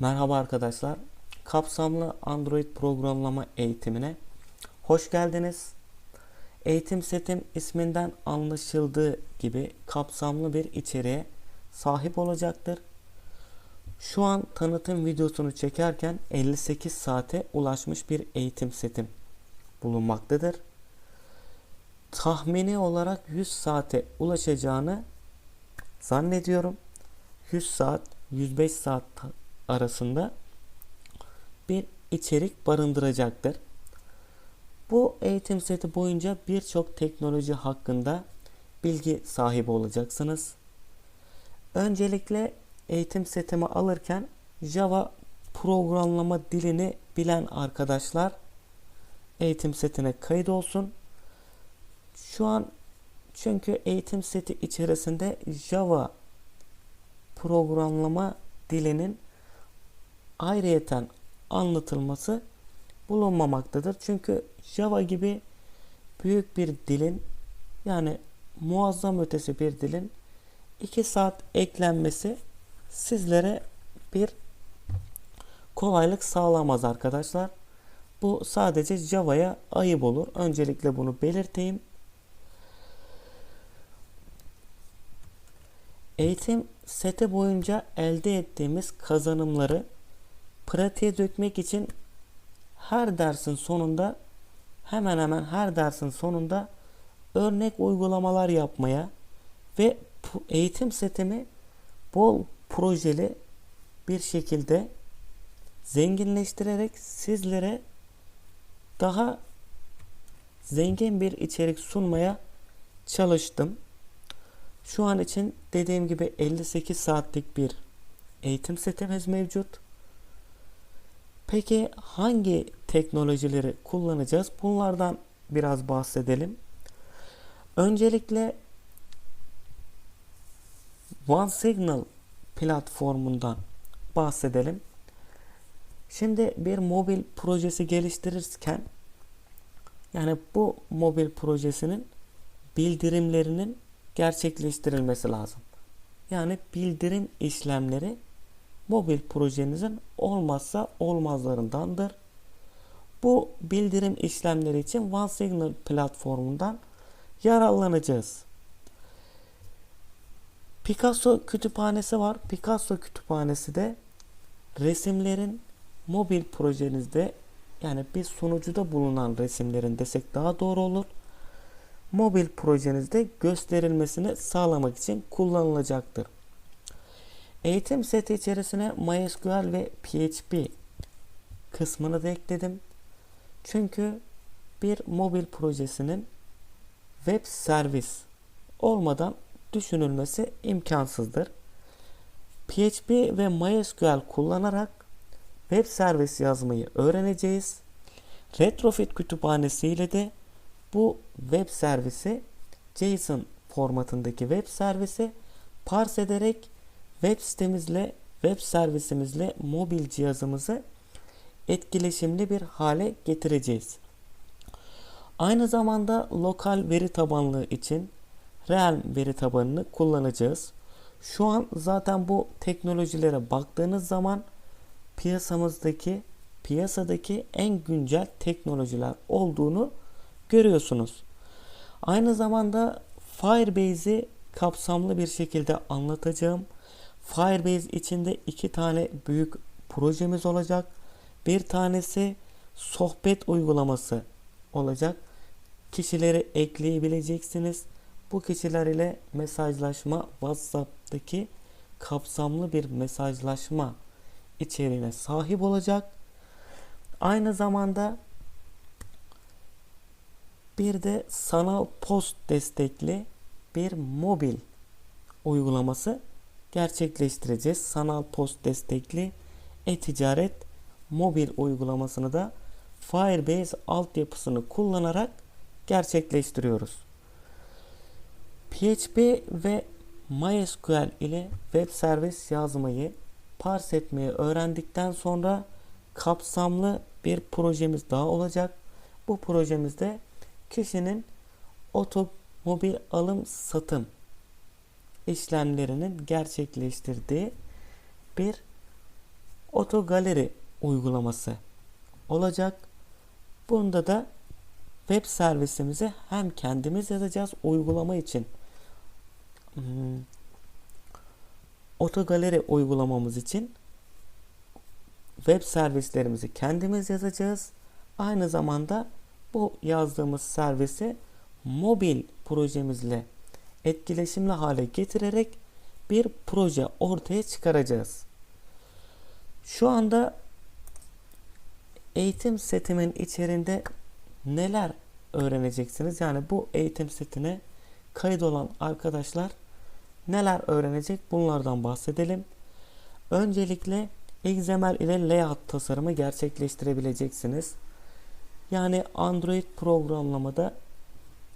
Merhaba arkadaşlar. Kapsamlı Android programlama eğitimine hoş geldiniz. Eğitim setim isminden anlaşıldığı gibi kapsamlı bir içeriğe sahip olacaktır. Şu an tanıtım videosunu çekerken 58 saate ulaşmış bir eğitim setim bulunmaktadır. Tahmini olarak 100 saate ulaşacağını zannediyorum. 100 saat 105 saat arasında bir içerik barındıracaktır. Bu eğitim seti boyunca birçok teknoloji hakkında bilgi sahibi olacaksınız. Öncelikle eğitim setimi alırken Java programlama dilini bilen arkadaşlar eğitim setine kayıt olsun. Şu an çünkü eğitim seti içerisinde Java programlama dilinin ayrıyeten anlatılması bulunmamaktadır. Çünkü Java gibi büyük bir dilin yani muazzam ötesi bir dilin 2 saat eklenmesi sizlere bir kolaylık sağlamaz arkadaşlar. Bu sadece Java'ya ayıp olur. Öncelikle bunu belirteyim. Eğitim seti boyunca elde ettiğimiz kazanımları pratiğe dökmek için her dersin sonunda hemen hemen her dersin sonunda örnek uygulamalar yapmaya ve eğitim setimi bol projeli bir şekilde zenginleştirerek sizlere daha zengin bir içerik sunmaya çalıştım. Şu an için dediğim gibi 58 saatlik bir eğitim setimiz mevcut. Peki hangi teknolojileri kullanacağız? Bunlardan biraz bahsedelim. Öncelikle OneSignal platformundan bahsedelim. Şimdi bir mobil projesi geliştirirken yani bu mobil projesinin bildirimlerinin gerçekleştirilmesi lazım. Yani bildirim işlemleri mobil projenizin olmazsa olmazlarındandır. Bu bildirim işlemleri için OneSignal platformundan yararlanacağız. Picasso kütüphanesi var. Picasso kütüphanesi de resimlerin mobil projenizde yani bir sunucuda bulunan resimlerin desek daha doğru olur. Mobil projenizde gösterilmesini sağlamak için kullanılacaktır. Eğitim seti içerisine MySQL ve PHP kısmını da ekledim. Çünkü bir mobil projesinin web servis olmadan düşünülmesi imkansızdır. PHP ve MySQL kullanarak web servis yazmayı öğreneceğiz. Retrofit kütüphanesi ile de bu web servisi JSON formatındaki web servisi parse ederek web sitemizle, web servisimizle mobil cihazımızı etkileşimli bir hale getireceğiz. Aynı zamanda lokal veri tabanlığı için Realm veri tabanını kullanacağız. Şu an zaten bu teknolojilere baktığınız zaman piyasamızdaki piyasadaki en güncel teknolojiler olduğunu görüyorsunuz. Aynı zamanda Firebase'i kapsamlı bir şekilde anlatacağım. Firebase içinde iki tane büyük projemiz olacak. Bir tanesi sohbet uygulaması olacak. Kişileri ekleyebileceksiniz. Bu kişiler ile mesajlaşma WhatsApp'taki kapsamlı bir mesajlaşma içeriğine sahip olacak. Aynı zamanda bir de sanal post destekli bir mobil uygulaması gerçekleştireceğiz. Sanal post destekli e-ticaret mobil uygulamasını da Firebase altyapısını kullanarak gerçekleştiriyoruz. PHP ve MySQL ile web servis yazmayı, parse etmeyi öğrendikten sonra kapsamlı bir projemiz daha olacak. Bu projemizde kişinin otomobil alım satım işlemlerinin gerçekleştirdiği bir Oto Galeri uygulaması olacak. Bunda da web servisimizi hem kendimiz yazacağız uygulama için. Hmm, Oto Galeri uygulamamız için web servislerimizi kendimiz yazacağız. Aynı zamanda bu yazdığımız servisi mobil projemizle etkileşimli hale getirerek bir proje ortaya çıkaracağız. Şu anda eğitim setimin içerisinde neler öğreneceksiniz? Yani bu eğitim setine kayıt olan arkadaşlar neler öğrenecek? Bunlardan bahsedelim. Öncelikle XML ile layout tasarımı gerçekleştirebileceksiniz. Yani Android programlamada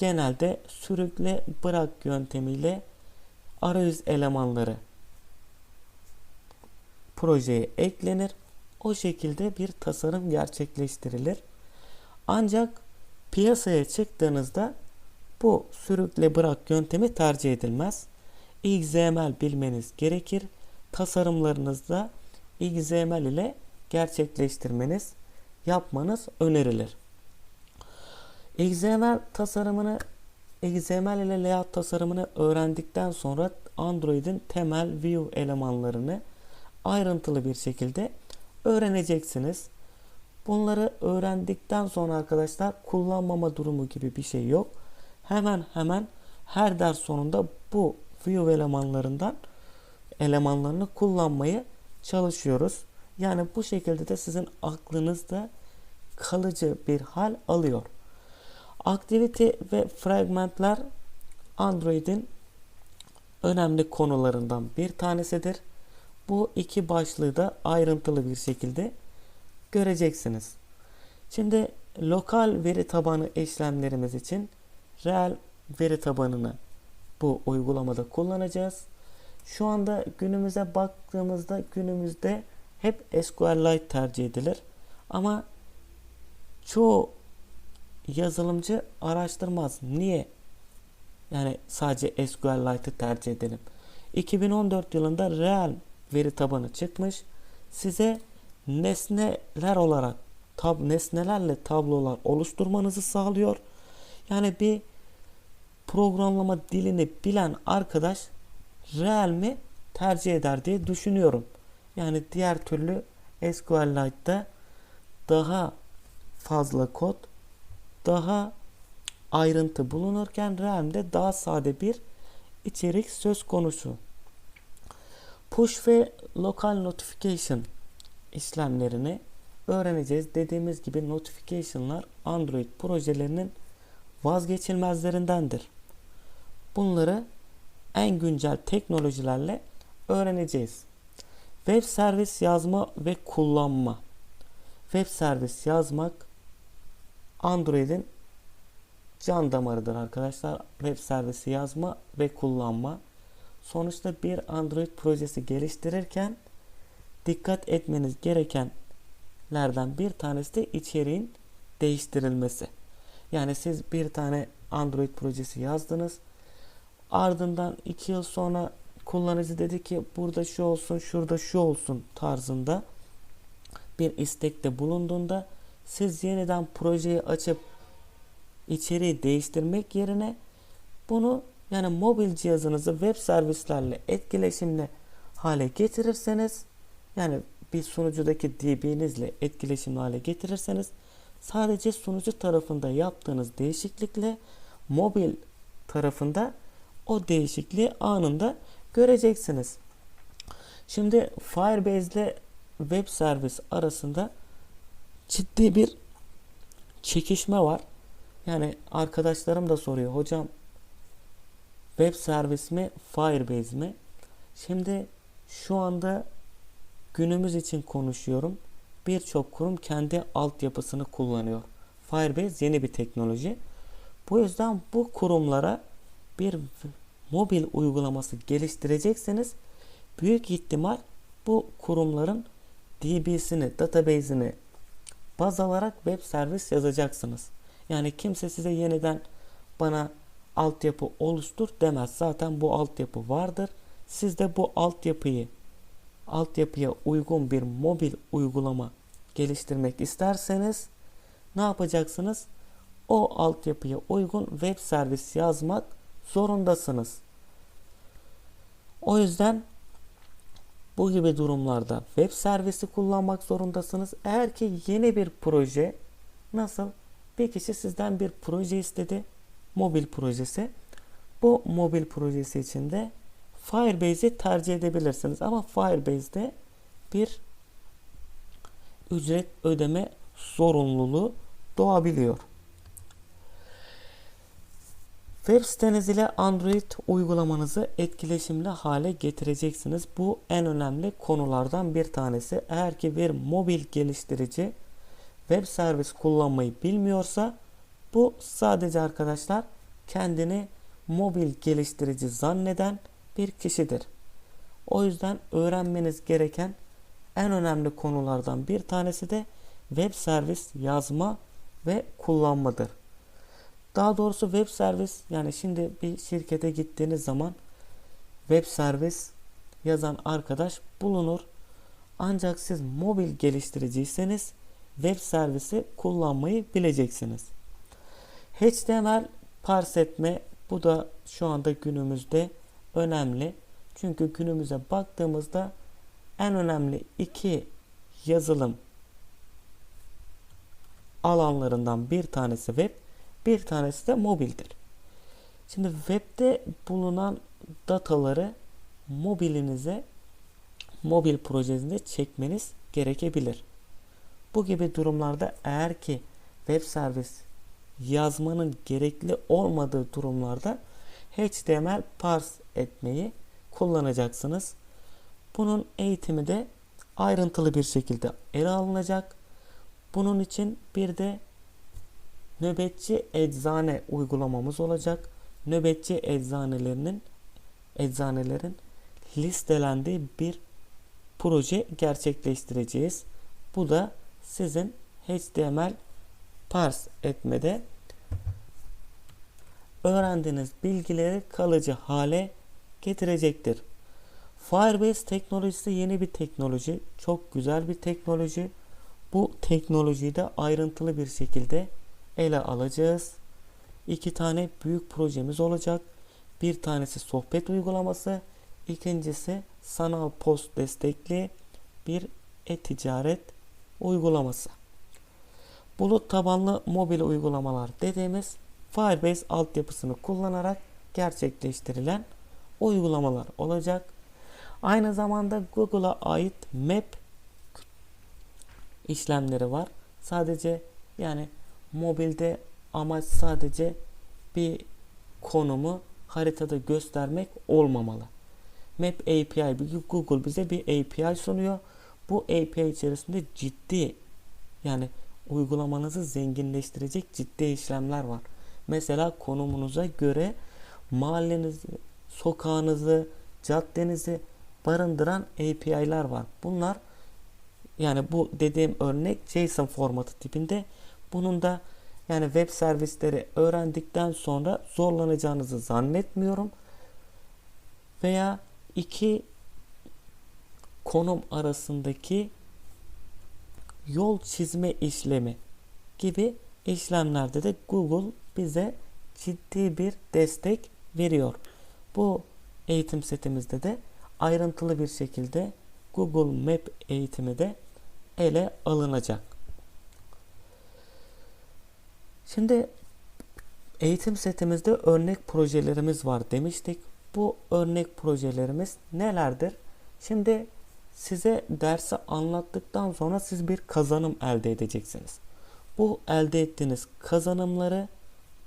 genelde sürükle bırak yöntemiyle arayüz elemanları projeye eklenir. O şekilde bir tasarım gerçekleştirilir. Ancak piyasaya çıktığınızda bu sürükle bırak yöntemi tercih edilmez. XML bilmeniz gerekir. Tasarımlarınızda XML ile gerçekleştirmeniz, yapmanız önerilir. XML tasarımını XML ile layout tasarımını öğrendikten sonra Android'in temel view elemanlarını ayrıntılı bir şekilde öğreneceksiniz. Bunları öğrendikten sonra arkadaşlar kullanmama durumu gibi bir şey yok. Hemen hemen her ders sonunda bu view elemanlarından elemanlarını kullanmayı çalışıyoruz. Yani bu şekilde de sizin aklınızda kalıcı bir hal alıyor. Activity ve fragmentler Android'in önemli konularından bir tanesidir. Bu iki başlığı da ayrıntılı bir şekilde göreceksiniz. Şimdi lokal veri tabanı işlemlerimiz için reel veri tabanını bu uygulamada kullanacağız. Şu anda günümüze baktığımızda günümüzde hep SQLite tercih edilir. Ama çoğu yazılımcı araştırmaz. Niye? Yani sadece SQLite'ı tercih edelim. 2014 yılında reel veri tabanı çıkmış. Size nesneler olarak tab nesnelerle tablolar oluşturmanızı sağlıyor. Yani bir programlama dilini bilen arkadaş reel mi tercih eder diye düşünüyorum. Yani diğer türlü SQLite'da daha fazla kod, daha ayrıntı bulunurken RAM'de daha sade bir içerik söz konusu. Push ve local notification işlemlerini öğreneceğiz. Dediğimiz gibi notification'lar Android projelerinin vazgeçilmezlerindendir. Bunları en güncel teknolojilerle öğreneceğiz. Web servis yazma ve kullanma. Web servis yazmak Android'in can damarıdır arkadaşlar. Web servisi yazma ve kullanma. Sonuçta bir Android projesi geliştirirken dikkat etmeniz gerekenlerden bir tanesi de içeriğin değiştirilmesi. Yani siz bir tane Android projesi yazdınız. Ardından iki yıl sonra kullanıcı dedi ki burada şu olsun, şurada şu olsun tarzında bir istekte bulunduğunda siz yeniden projeyi açıp içeriği değiştirmek yerine bunu yani mobil cihazınızı web servislerle etkileşimli hale getirirseniz yani bir sunucudaki DB'nizle etkileşimli hale getirirseniz sadece sunucu tarafında yaptığınız değişiklikle mobil tarafında o değişikliği anında göreceksiniz. Şimdi Firebase ile web servis arasında ciddi bir çekişme var. Yani arkadaşlarım da soruyor. Hocam web servis mi Firebase mi? Şimdi şu anda günümüz için konuşuyorum. Birçok kurum kendi altyapısını kullanıyor. Firebase yeni bir teknoloji. Bu yüzden bu kurumlara bir mobil uygulaması geliştirecekseniz büyük ihtimal bu kurumların DB'sini, database'ini baz alarak web servis yazacaksınız. Yani kimse size yeniden bana altyapı oluştur demez. Zaten bu altyapı vardır. Siz de bu altyapıyı altyapıya uygun bir mobil uygulama geliştirmek isterseniz ne yapacaksınız? O altyapıya uygun web servis yazmak zorundasınız. O yüzden bu gibi durumlarda web servisi kullanmak zorundasınız. Eğer ki yeni bir proje nasıl bir kişi sizden bir proje istedi. Mobil projesi. Bu mobil projesi içinde Firebase'i tercih edebilirsiniz. Ama Firebase'de bir ücret ödeme zorunluluğu doğabiliyor. Web siteniz ile Android uygulamanızı etkileşimli hale getireceksiniz. Bu en önemli konulardan bir tanesi. Eğer ki bir mobil geliştirici web servis kullanmayı bilmiyorsa bu sadece arkadaşlar kendini mobil geliştirici zanneden bir kişidir. O yüzden öğrenmeniz gereken en önemli konulardan bir tanesi de web servis yazma ve kullanmadır. Daha doğrusu web servis yani şimdi bir şirkete gittiğiniz zaman web servis yazan arkadaş bulunur. Ancak siz mobil geliştiriciyseniz web servisi kullanmayı bileceksiniz. HTML parse etme bu da şu anda günümüzde önemli. Çünkü günümüze baktığımızda en önemli iki yazılım alanlarından bir tanesi web, bir tanesi de mobildir. Şimdi webde bulunan dataları mobilinize mobil projesinde çekmeniz gerekebilir. Bu gibi durumlarda eğer ki web servis yazmanın gerekli olmadığı durumlarda HTML parse etmeyi kullanacaksınız. Bunun eğitimi de ayrıntılı bir şekilde ele alınacak. Bunun için bir de nöbetçi eczane uygulamamız olacak. Nöbetçi eczanelerinin eczanelerin listelendiği bir proje gerçekleştireceğiz. Bu da sizin HTML parse etmede öğrendiğiniz bilgileri kalıcı hale getirecektir. Firebase teknolojisi yeni bir teknoloji. Çok güzel bir teknoloji. Bu teknolojiyi de ayrıntılı bir şekilde ele alacağız. İki tane büyük projemiz olacak. Bir tanesi sohbet uygulaması, ikincisi sanal post destekli bir e-ticaret uygulaması. Bulut tabanlı mobil uygulamalar dediğimiz Firebase altyapısını kullanarak gerçekleştirilen uygulamalar olacak. Aynı zamanda Google'a ait Map işlemleri var. Sadece yani mobilde amaç sadece bir konumu haritada göstermek olmamalı. Map API Google bize bir API sunuyor. Bu API içerisinde ciddi yani uygulamanızı zenginleştirecek ciddi işlemler var. Mesela konumunuza göre mahallenizi, sokağınızı, caddenizi barındıran API'ler var. Bunlar yani bu dediğim örnek JSON formatı tipinde. Bunun da yani web servisleri öğrendikten sonra zorlanacağınızı zannetmiyorum. Veya iki konum arasındaki yol çizme işlemi gibi işlemlerde de Google bize ciddi bir destek veriyor. Bu eğitim setimizde de ayrıntılı bir şekilde Google Map eğitimi de ele alınacak. Şimdi eğitim setimizde örnek projelerimiz var demiştik. Bu örnek projelerimiz nelerdir? Şimdi size dersi anlattıktan sonra siz bir kazanım elde edeceksiniz. Bu elde ettiğiniz kazanımları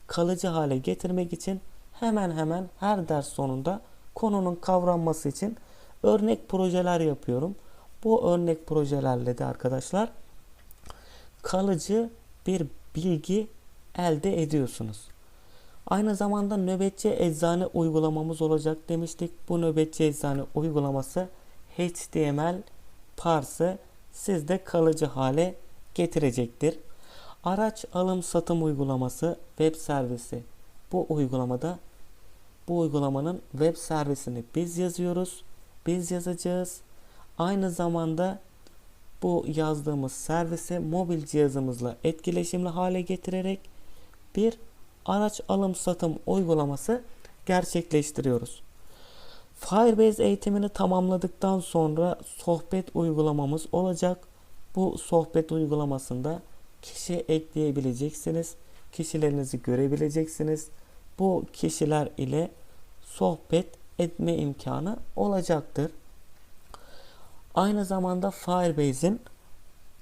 kalıcı hale getirmek için hemen hemen her ders sonunda konunun kavranması için örnek projeler yapıyorum. Bu örnek projelerle de arkadaşlar kalıcı bir bilgi elde ediyorsunuz. Aynı zamanda nöbetçi eczane uygulamamız olacak demiştik. Bu nöbetçi eczane uygulaması HTML parsı sizde kalıcı hale getirecektir. Araç alım satım uygulaması web servisi. Bu uygulamada bu uygulamanın web servisini biz yazıyoruz. Biz yazacağız. Aynı zamanda bu yazdığımız servisi mobil cihazımızla etkileşimli hale getirerek bir araç alım satım uygulaması gerçekleştiriyoruz. Firebase eğitimini tamamladıktan sonra sohbet uygulamamız olacak. Bu sohbet uygulamasında kişi ekleyebileceksiniz. Kişilerinizi görebileceksiniz. Bu kişiler ile sohbet etme imkanı olacaktır. Aynı zamanda Firebase'in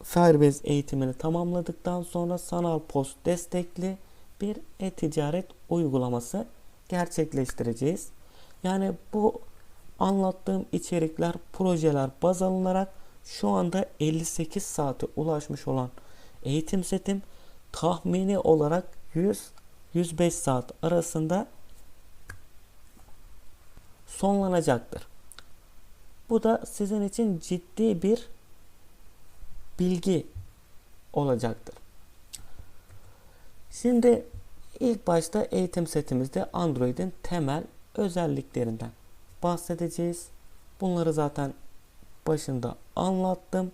Firebase eğitimini tamamladıktan sonra sanal post destekli bir e-ticaret uygulaması gerçekleştireceğiz. Yani bu anlattığım içerikler, projeler baz alınarak şu anda 58 saate ulaşmış olan eğitim setim tahmini olarak 100-105 saat arasında sonlanacaktır. Bu da sizin için ciddi bir bilgi olacaktır. Şimdi ilk başta eğitim setimizde Android'in temel özelliklerinden bahsedeceğiz. Bunları zaten başında anlattım.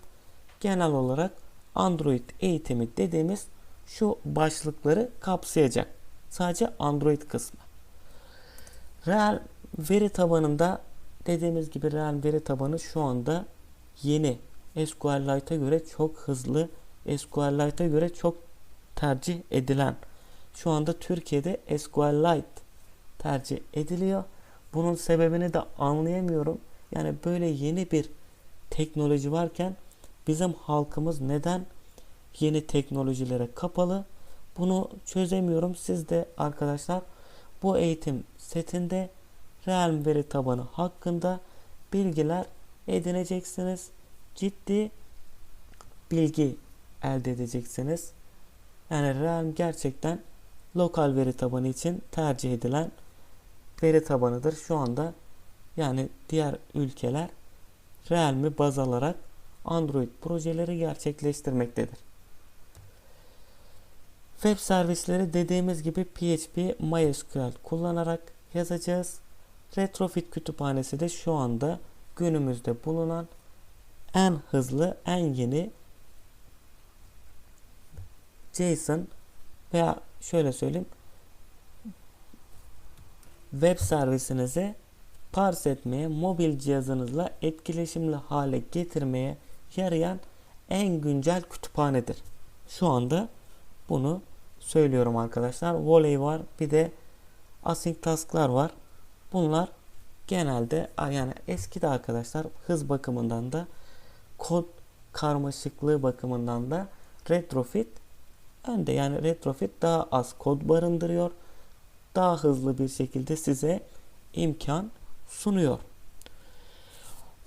Genel olarak Android eğitimi dediğimiz şu başlıkları kapsayacak. Sadece Android kısmı. Real veri tabanında dediğimiz gibi real veri tabanı şu anda yeni. SQLite'a göre çok hızlı, SQLite'a göre çok tercih edilen. Şu anda Türkiye'de SQLite tercih ediliyor. Bunun sebebini de anlayamıyorum. Yani böyle yeni bir teknoloji varken bizim halkımız neden yeni teknolojilere kapalı? Bunu çözemiyorum. Siz de arkadaşlar bu eğitim setinde reel veri tabanı hakkında bilgiler edineceksiniz. Ciddi bilgi elde edeceksiniz. Yani Realm gerçekten lokal veri tabanı için tercih edilen veri tabanıdır. Şu anda yani diğer ülkeler Realm'i baz alarak Android projeleri gerçekleştirmektedir. Web servisleri dediğimiz gibi PHP, MySQL kullanarak yazacağız. Retrofit kütüphanesi de şu anda günümüzde bulunan en hızlı, en yeni JSON veya şöyle söyleyeyim web servisinizi parse etmeye, mobil cihazınızla etkileşimli hale getirmeye yarayan en güncel kütüphanedir. Şu anda bunu söylüyorum arkadaşlar. Volley var, bir de async task'lar var. Bunlar genelde yani eski de arkadaşlar hız bakımından da kod karmaşıklığı bakımından da retrofit önde. Yani retrofit daha az kod barındırıyor. Daha hızlı bir şekilde size imkan sunuyor.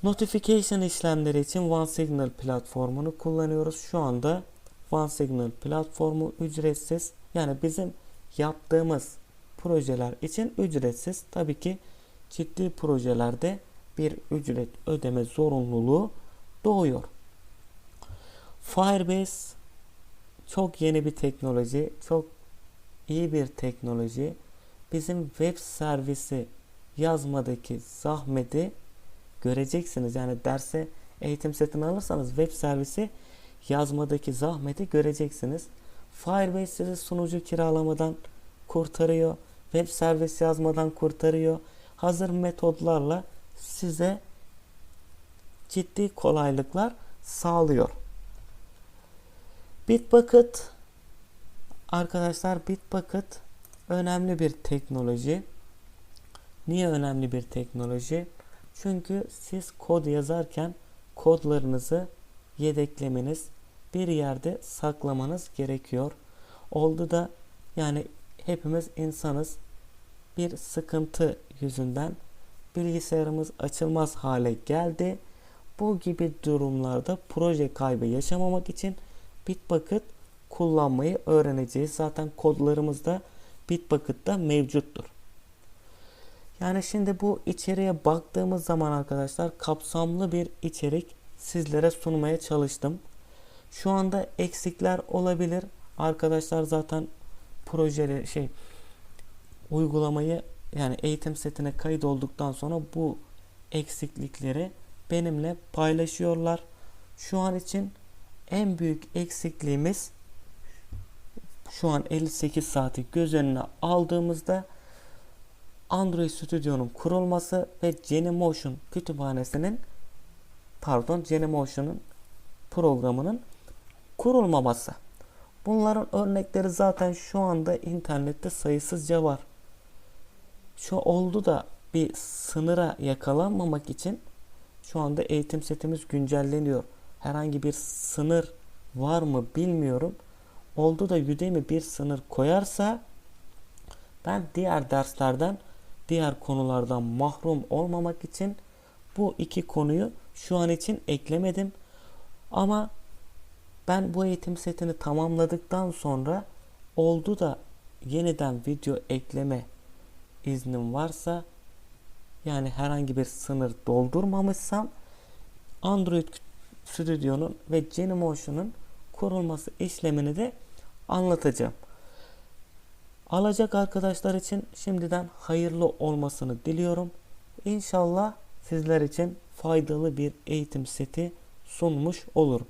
Notification işlemleri için OneSignal platformunu kullanıyoruz. Şu anda OneSignal platformu ücretsiz. Yani bizim yaptığımız projeler için ücretsiz. Tabii ki ciddi projelerde bir ücret ödeme zorunluluğu doğuyor. Firebase çok yeni bir teknoloji, çok iyi bir teknoloji. Bizim web servisi yazmadaki zahmeti göreceksiniz. Yani derse eğitim setini alırsanız web servisi yazmadaki zahmeti göreceksiniz. Firebase sizi sunucu kiralamadan kurtarıyor. Web servis yazmadan kurtarıyor. Hazır metodlarla size ciddi kolaylıklar sağlıyor. Bitbucket arkadaşlar Bitbucket önemli bir teknoloji. Niye önemli bir teknoloji? Çünkü siz kod yazarken kodlarınızı yedeklemeniz, bir yerde saklamanız gerekiyor. Oldu da yani hepimiz insanız. Bir sıkıntı yüzünden bilgisayarımız açılmaz hale geldi. Bu gibi durumlarda proje kaybı yaşamamak için Bitbucket kullanmayı öğreneceğiz. Zaten kodlarımızda Bitbucket'ta mevcuttur. Yani şimdi bu içeriye baktığımız zaman arkadaşlar kapsamlı bir içerik sizlere sunmaya çalıştım. Şu anda eksikler olabilir. Arkadaşlar zaten projeleri şey uygulamayı yani eğitim setine kayıt olduktan sonra bu eksiklikleri benimle paylaşıyorlar. Şu an için en büyük eksikliğimiz şu an 58 saati göz önüne aldığımızda Android Studio'nun kurulması ve Genymotion kütüphanesinin pardon Genymotion'un programının kurulmaması. Bunların örnekleri zaten şu anda internette sayısızca var. Şu oldu da bir sınıra yakalanmamak için şu anda eğitim setimiz güncelleniyor. Herhangi bir sınır var mı bilmiyorum. Oldu da Udemy bir sınır koyarsa ben diğer derslerden, diğer konulardan mahrum olmamak için bu iki konuyu şu an için eklemedim. Ama ben bu eğitim setini tamamladıktan sonra oldu da yeniden video ekleme iznim varsa yani herhangi bir sınır doldurmamışsam Android Studio'nun ve Genymotion'un kurulması işlemini de anlatacağım. Alacak arkadaşlar için şimdiden hayırlı olmasını diliyorum. İnşallah sizler için faydalı bir eğitim seti sunmuş olurum.